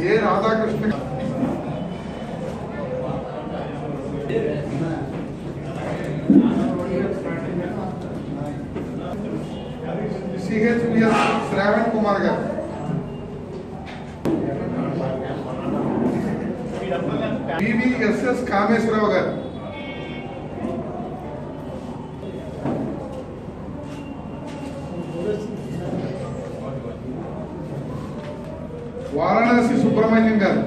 ये राधाकृष्ण सीएचपीएस श्रावण कुमार गार बीबीएसएस कामेश्वरराव गाరు వారణాసి సుబ్రహ్మణ్యం గారు.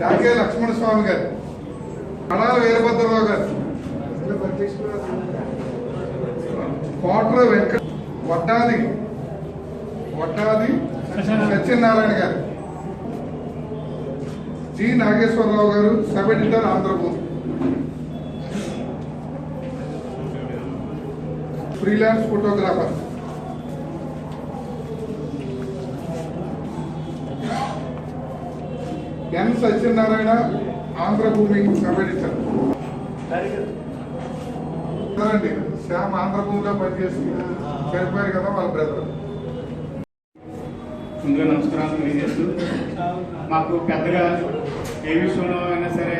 డాకే లక్ష్మణ స్వామి గారు. కడాల వీరభద్రరావు గారు. కోట్ర వెంకట వడ్డాది. వడ్డాది సత్యనారాయణ గారు. జి నాగేశ్వరరావు గారు sub editor Andhra Bhoomi freelance photographer N Satyanarayana Andhra Bhoomi sub editor Shyam ఆంధ్రభూమిలో పనిచేసి చనిపోయారు కదా వాళ్ళ బ్రదర్ ముందుగా నమస్కారాలు తెలియజేస్తూ మాకు పెద్దగా ఏ విషయంలో అయినా సరే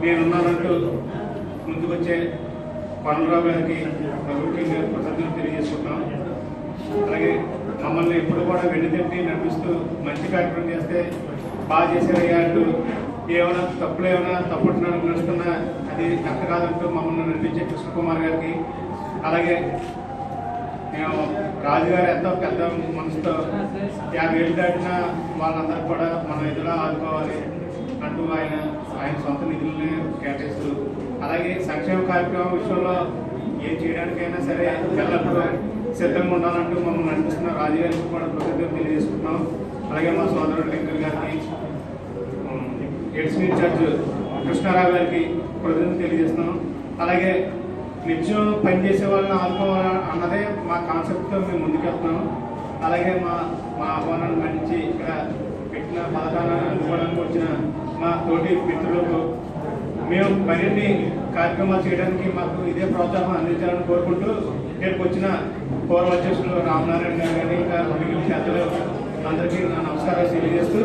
నేనున్నానంటూ ముందుకొచ్చే పనురావు గారికి ప్రభుత్వంగా కృతజ్ఞతలు తెలియజేసుకుంటాం అలాగే మమ్మల్ని ఎప్పుడు కూడా వెన్నుతట్టి నడిపిస్తూ మంచి కార్యక్రమం చేస్తే బాగా చేశారయ్యా అంటూ ఏమైనా తప్పులు ఏమైనా తప్పుడు నడుస్తున్నా అది కరెక్ట్ కాదంటూ మమ్మల్ని నడిపించే కృష్ణకుమార్ గారికి. అలాగే మేము రాజుగారు ఎంతో పెద్ద మనసుతో యాభై ఏళ్ళు దాటినా వాళ్ళందరూ కూడా మన ఎదురు ఆదుకోవాలి. అంటూ ఆయన ఆయన సొంత నిధులనే కేటాయిస్తూ అలాగే సంక్షేమ కార్యక్రమం విషయంలో ఏం చేయడానికైనా సరే ఎల్లప్పుడూ సిద్ధంగా ఉండాలంటూ మమ్మల్ని నడిపిస్తున్న రాజుగారికి కూడా కృతజ్ఞతలు తెలియజేసుకుంటున్నాం. అలాగే మా సోదరుడు వెంకర్ గారికి ఎడిషన్ ఇన్ఛార్జ్ కృష్ణారావు గారికి కృతజ్ఞతలు తెలియజేస్తున్నాం. అలాగే నిత్యం పనిచేసే వాళ్ళని ఆదుకోవాలి అన్నదే మా కాన్సెప్ట్తో మేము ముందుకెళ్తున్నాం. అలాగే మా మా ఆహ్వానాన్ని మంచి ఇక్కడ పెట్టిన పథకాలను అందుకోవడానికి వచ్చిన మా తోటి మిత్రులకు మేము మరిన్ని కార్యక్రమాలు చేయడానికి మాకు ఇదే ప్రోత్సాహం అందించాలని కోరుకుంటూ ఇక్కడికి వచ్చిన పూర్వ అధ్యక్షులు రామనారాయణ గారు కానీ ఇంకా మిగిలిన పెద్దలు అందరికీ నా నమస్కారాలు తెలియజేస్తూ